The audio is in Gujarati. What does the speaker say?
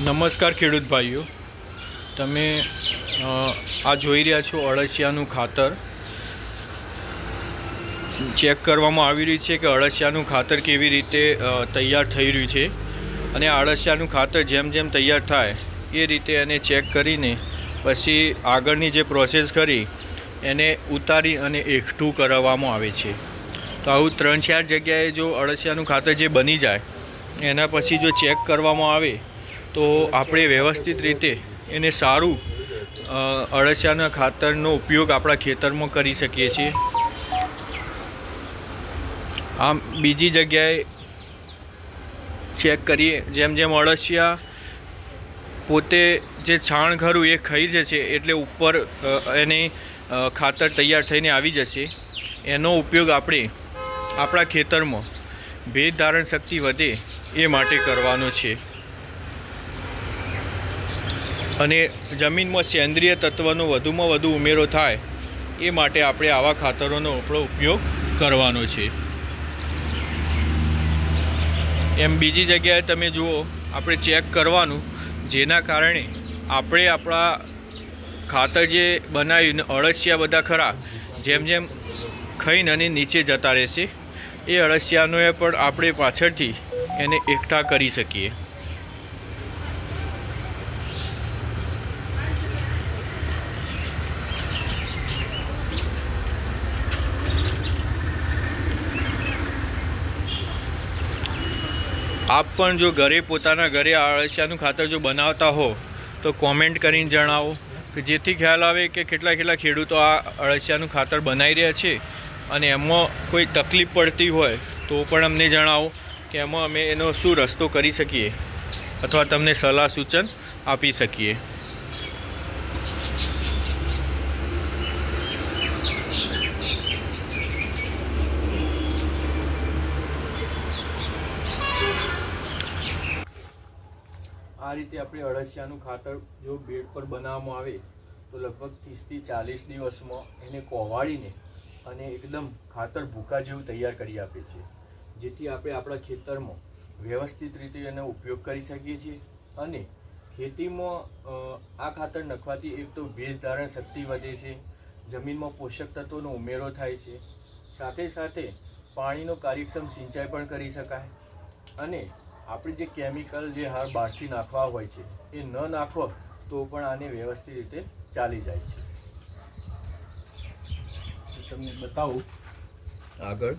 નમસ્કાર ખેડૂત ભાઈઓ. તમે આ જોઈ રહ્યા છો અળસિયાનું ખાતર. ચેક કરવામાં આવી રહ્યું છે કે અળસિયાનું ખાતર કેવી રીતે તૈયાર થઈ રહ્યું છે. અને આ અળસિયાનું ખાતર જેમ જેમ તૈયાર થાય, એ રીતે એને ચેક કરીને પછી આગળની જે પ્રોસેસ કરી, એને ઉતારી અને એકઠું કરાવવામાં આવે છે. તો આવું ત્રણ ચાર જગ્યાએ જો અળસિયાનું ખાતર જે બની જાય, એના પછી જો ચેક કરવામાં આવે તો આપણે વ્યવસ્થિત રીતે એને સારું અળસિયાના ખાતરનો ઉપયોગ આપણા ખેતરમાં કરી શકીએ છીએ. આમ બીજી જગ્યાએ ચેક કરીએ, જેમ જેમ અળસિયા પોતે જે છાણ ખરું એ ખાઈ જશે એટલે ઉપર એને ખાતર તૈયાર થઈને આવી જશે. એનો ઉપયોગ આપણે આપણા ખેતરમાં ભેજ ધારણ શક્તિ વધે એ માટે કરવાનો છે. અને જમીનમાં સેન્દ્રિય તત્વનો વધુમાં વધુ ઉમેરો થાય, એ માટે આપણે આવા ખાતરોનો આપણો ઉપયોગ કરવાનો છે. એમ બીજી જગ્યાએ તમે જુઓ, આપણે ચેક કરવાનું, જેના કારણે આપણે આપણા ખાતર જે બનાવ્યું ને અળસિયા બધા ખરા, જેમ જેમ ખાઈને અને નીચે જતા રહેશે, એ અળસિયાનો પણ આપણે પાછળથી એને એકઠા કરી શકીએ. આપ પણ જો ઘરે પોતાના ઘરે અળસિયાનું ખાતર જો બનાવતા હો, તો કોમેન્ટ કરીને જણાવો કે જેથી ખ્યાલ આવે કે કેટલા કેટલા ખેડૂતો આ અળસિયાનું ખાતર બનાવી રહ્યા છે અને એમાં કોઈ તકલીફ પડતી હોય તો પણ અમને જણાવો કે એમાં અમે એનો શું રસ્તો કરી શકીએ અથવા તમને સલાહ સૂચન આપી શકીએ. આ રીતે આપણે અળસિયાનું ખાતર જો બેડ પર બનાવવામાં આવે, તો લગભગ ત્રીસથી ચાલીસ દિવસમાં એને કોવાળીને અને એકદમ ખાતર ભૂકા જેવું તૈયાર કરી આપે છે. જેથી આપણે આપણા ખેતરમાં વ્યવસ્થિત રીતે એનો ઉપયોગ કરી શકીએ છીએ અને ખેતીમાં આ ખાતર નાખવાથી એક તો ભેજ ધારણ શક્તિ વધે છે, જમીનમાં પોષક તત્વોનો ઉમેરો થાય છે, સાથે સાથે પાણીનો કાર્યક્ષમ સિંચાઈ પણ કરી શકાય અને આપણે જે કેમિકલ જે હાર બહારથી નાખવા હોય છે, એ ન નાખો તો પણ આને વ્યવસ્થિત રીતે ચાલી જાય છે. તમને બતાવું આગળ.